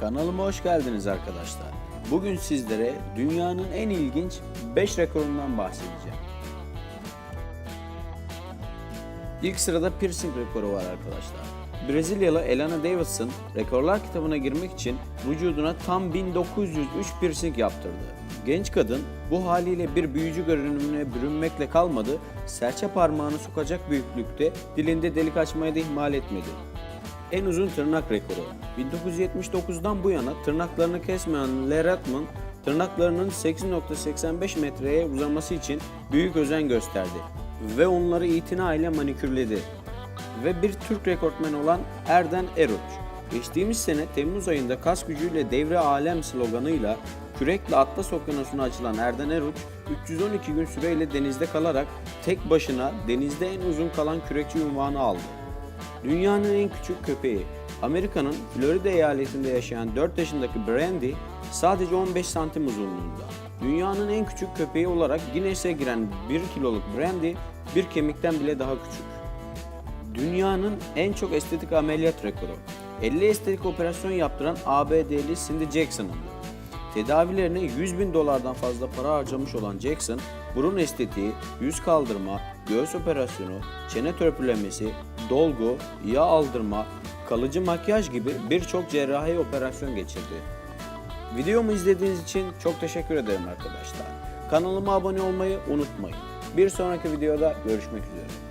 Kanalıma hoş geldiniz arkadaşlar. Bugün sizlere dünyanın en ilginç 5 rekorundan bahsedeceğim. İlk sırada piercing rekoru var arkadaşlar. Brezilyalı Elana Davidson rekorlar kitabına girmek için vücuduna tam 1903 piercing yaptırdı. Genç kadın bu haliyle bir büyücü görünümüne bürünmekle kalmadı, serçe parmağını sokacak büyüklükte dilinde delik açmayı da ihmal etmedi. En uzun tırnak rekoru. 1979'dan bu yana tırnaklarını kesmeyen Le Ratman, tırnaklarının 8.85 metreye uzaması için büyük özen gösterdi ve onları itina ile manikürledi. Ve bir Türk rekortmen olan Erden Eruç. Geçtiğimiz sene Temmuz ayında kas gücüyle devre alem sloganıyla kürekle Atlas Okyanusu'na açılan Erden Eruç, 312 gün süreyle denizde kalarak tek başına denizde en uzun kalan kürekçi unvanı aldı. Dünyanın en küçük köpeği. Amerika'nın Florida eyaletinde yaşayan 4 yaşındaki Brandy sadece 15 santim uzunluğunda. Dünyanın en küçük köpeği olarak Guinness'e giren 1 kiloluk Brandy bir kemikten bile daha küçük. Dünyanın en çok estetik ameliyat rekoru. 50 estetik operasyon yaptıran ABD'li Cindy Jackson'ındı. Tedavilerine 100 bin dolardan fazla para harcamış olan Jackson, burun estetiği, yüz kaldırma, göğüs operasyonu, çene törpülemesi, dolgu, yağ aldırma, kalıcı makyaj gibi birçok cerrahi operasyon geçirdi. Videomu izlediğiniz için çok teşekkür ederim arkadaşlar. Kanalıma abone olmayı unutmayın. Bir sonraki videoda görüşmek üzere.